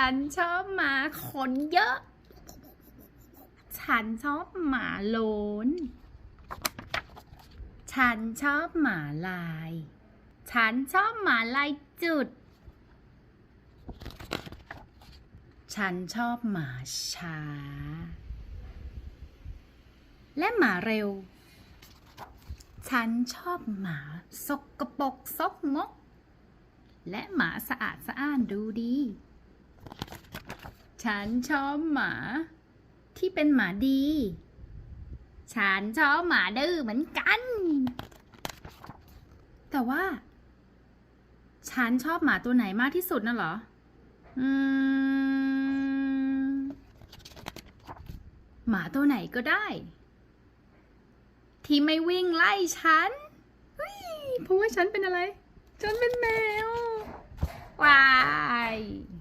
ฉันชอบหมาขนเยอะ ฉันชอบหมาโลน ฉันชอบหมาลาย ฉันชอบหมาลายจุด ฉันชอบหมาช้า และหมาเร็ว ฉันชอบหมาสกปรกซกมกและหมาสะอาดสะอ้านดูดี ฉันชอบหมาที่เป็นหมาดี ฉันชอบหมาดื้อเหมือนกัน แต่ว่า ฉันชอบหมาตัวไหนมากที่สุดน่ะเหรอ อืม หมาตัวไหนก็ได้ ที่ไม่วิ่งไล่ฉันเฮ้ยเพราะว่าฉันเป็นอะไร ฉันเป็นแมว